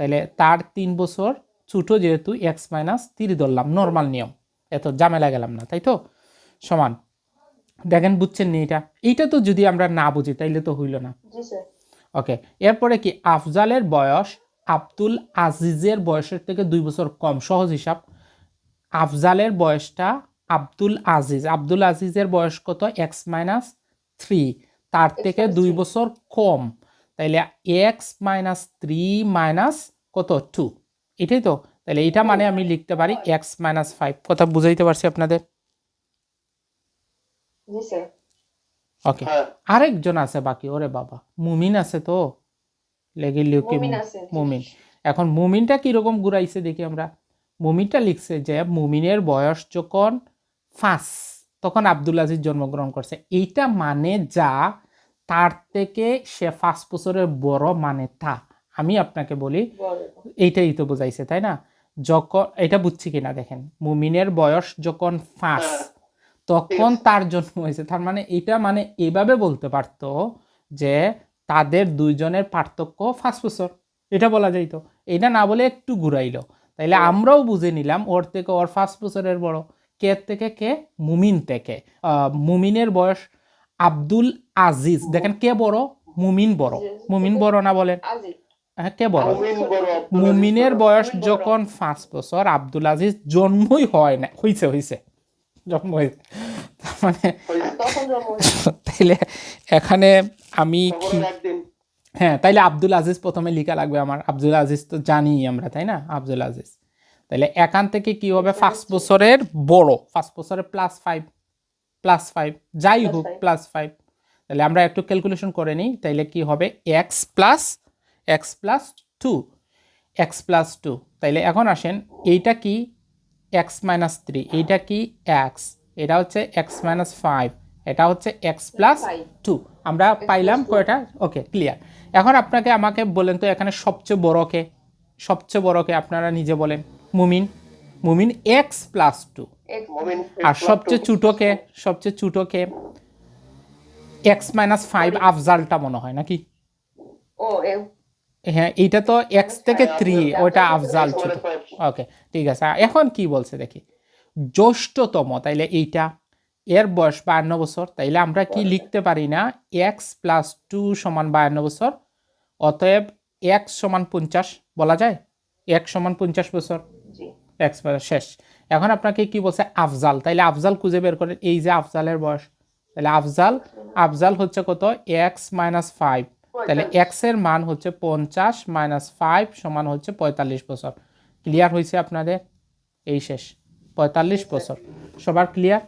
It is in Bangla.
তাহলে তার তিন বছর ছোটো যেহেতু এক্স মাইনাস তিরি ধরলাম নর্মাল নিয়ম। এত ঝামেলা গেলাম না তাই তো সমান। দেখেন বুঝছেন নি এটা? এইটা তো যদি আমরা না বুঝি তাইলে তো হইল না। ওকে এরপরে কি? আফজালের বয়স আব্দুল আজিজের বয়সের থেকে দুই বছর কম সহজ হিসাব। আফজালের বয়সটা আব্দুল আজিজ। আব্দুল আজিজের বয়স কত? X minus three. তার থেকে দুই বছর কম। তাইলে এক্স মাইনাস থ্রি মাইনাস কত? টু এটাই তো? তাহলে এটা মানে আমি লিখতে পারি এক্স মাইনাস ফাইভ কথা বুঝাইতে পারছি আপনাদের? ওকে হ্যাঁ। আরেকজন আছে বাকি ওরে বাবা। মুমিন আছে তো? লেগে লিউকে মুমিন আছে, জি। মুমিন। এখন মুমিনটা কীরকম ঘুরাইছে দেখি আমরা। মুমিনটা লিখছে যে মুমিনের বয়স যখন ফাঁস তখন আব্দুল আজিজ জন্মগ্রহণ করছে। এইটা মানে যা তার থেকে সে পাঁচ বছরের বড় মানে তা। আমি আপনাকে বলি এইটাই তো বোঝাইছে তাই না? যখন এটা বুঝছি কিনা দেখেন মুমিনের বয়স যখন ফাঁস হ্যাঁ। তখন তার জন্ম হয়েছে। তার মানে এটা মানে এইভাবে বলতে পারতো যে তাদের দুইজনের পার্থক্য পাঁচ বছর। এটা বলা যাইতো। এটা না বলে একটু ঘুরাইলো। তাইলে আমরাও বুঝে নিলাম ওর থেকে ওর পাঁচ বছরের বড়। কে থেকে কে? মুমিন থেকে। আহ, মুমিনের বয়স আব্দুল আজিজ। দেখেন কে বড়? মুমিন বড়। মুমিন বড় না বলেন? হ্যাঁ কে বড়? মুমিনের বয়স যখন পাঁচ বছর আব্দুল আজিজ জন্মই হয় না। হইছে হইছে। জন্ম হয়েছে তার মানে। তাইলে এখানে আমি কি হ্যাঁ তাইলে আব্দুল আজিজ প্রথমে লিখা লাগবে আমার। আব্দুল আজিজ তো জানি আমরা তাই না? আব্দুল আজিজ। তাইলে এখান থেকে কি হবে? পাঁচ বছরের বড়। পাঁচ বছরের প্লাস ফাইভ প্লাস ফাইভ যাই হোক. প্লাস ফাইভ তাহলে আমরা একটু ক্যালকুলেশন করে নিই তাইলে কি হবে? X plus x plus two x plus two তাইলে এখন আসেন এইটা কি? এক্স মাইনাস থ্রি এইটা কি? এক্স এটা হচ্ছে এক্স মাইনাস ফাইভ এটা হচ্ছে এক্স প্লাস. টু আমরা পাইলাম. কয়টা? ওকে ক্লিয়ার এখন আপনাকে আমাকে বলেন তো এখানে সবচেয়ে বড় কে? সবচেয়ে বড় কে আপনারা নিজে বলেন। মুমিন। মুমিন এক্স প্লাস টু আর সবচেয়ে ছোটো কে সবচেয়ে ছোটো কে এক্স মাইনাস ফাইভ আফজালটা মনে হয় নাকি? ও হ্যাঁ এইটা তো এক্স থেকে হ্যাঁ, থ্রি ওইটা আফজাল ছোট ওকে ঠিক আছে। এখন কি বলছে দেখি? জ্যৈষ্ঠতম তাইলে এইটা এর বয়স বায়ান্ন বছর তাইলে আমরা কি লিখতে পারি না? এক্স প্লাস টু সমান বায়ান্ন বছর অতএব এক্স সমান পঞ্চাশ বলা যায়? এক সমান পঞ্চাশ বছর। এক্স শেষ। এখন আপনাকে কি বলছে? আফজাল। তাইলে আফজাল খুঁজে বের করেন। এই যে আফজালের বয়স তাহলে আফজাল আফজাল হচ্ছে কত? X minus five. তাহলে এক্সের মান হচ্ছে পঞ্চাশ মাইনাস ফাইভ সমান হচ্ছে পঁয়তাল্লিশ বছর। ক্লিয়ার হয়েছে আপনাদের? এই শেষ। পঁয়তাল্লিশ বছর। সবার ক্লিয়ার?